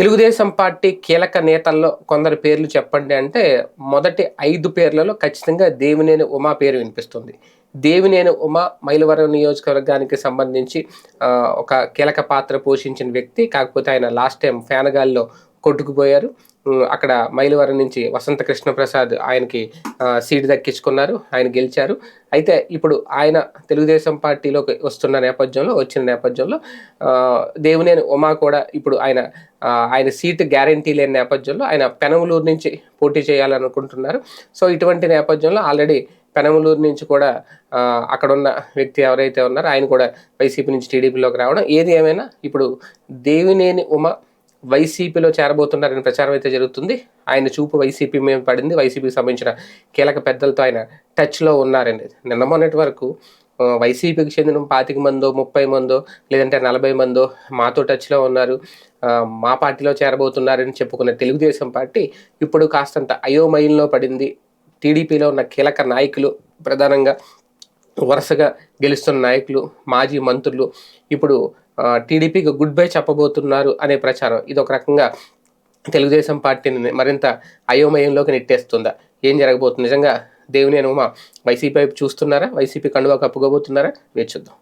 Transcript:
Telugu Desam party కీలక నేతల్లో కొందరి పేర్లు చెప్పండి అంటే మొదటి ఐదు పేర్లలో ఖచ్చితంగా దేవినేని ఉమా పేరు వినిపిస్తుంది. దేవినేని ఉమా మైలవరం నియోజకవర్గానికి సంబంధించి ఒక కీలక పాత్ర పోషించిన వ్యక్తి కాకపోతే ఆయన లాస్ట్ టైం ఫ్యానగాల్లో కొట్టుకుపోయారు. అక్కడ మైలవరం నుంచి వసంత కృష్ణ ప్రసాద్ ఆయనకి సీటు దక్కించుకున్నారు. ఆయన గెలిచారు. అయితే ఇప్పుడు ఆయన తెలుగుదేశం పార్టీలోకి వస్తున్న నేపథ్యంలో వచ్చిన నేపథ్యంలో దేవునేని ఉమా కూడా ఇప్పుడు ఆయన ఆయన సీటు గ్యారంటీ లేని నేపథ్యంలో ఆయన పెనమలూరు నుంచి పోటీ చేయాలనుకుంటున్నారు. సో ఇటువంటి నేపథ్యంలో ఆల్రెడీ పెనమలూరు నుంచి కూడా అక్కడున్న అక్కడ ఉన్న వ్యక్తి ఎవరైతే ఉన్నారో ఆయన కూడా వైసీపీ నుంచి టీడీపీలోకి రావడం. ఏది ఏమైనా ఇప్పుడు దేవినేని ఉమ వైసీపీలో చేరబోతున్నారని ప్రచారం అయితే జరుగుతుంది. ఆయన చూపు వైసీపీ మీద పడింది. వైసీపీకి సంబంధించిన కీలక పెద్దలతో ఆయన టచ్లో ఉన్నారండి. నిన్న మొన్నటి వరకు వైసీపీకి చెందిన పాతిక మందో ముప్పై మందో లేదంటే నలభై మందో మాతో టచ్లో ఉన్నారు. మా పార్టీలో చేరబోతున్నారని చెప్పుకున్న తెలుగుదేశం పార్టీ ఇప్పుడు కాస్తంత అయోమయంలో పడింది. టీడీపీలో ఉన్న కీలక నాయకులు ప్రధానంగా వరుసగా గెలుస్తున్న నాయకులు మాజీ మంత్రులు ఇప్పుడు టీడీపీకి గుడ్ బై చెప్పబోతున్నారు అనే ప్రచారం ఇది ఒక రకంగా తెలుగుదేశం పార్టీని మరింత అయోమయంలోకి నెట్టేస్తుందా? ఏం జరగబోతుంది? నిజంగా దేవుని ఉమా వైసీపీ వైపు చూస్తున్నారా? వైసీపీ కండువా కప్పుకోబోతున్నారా? వేచి చూద్దాం.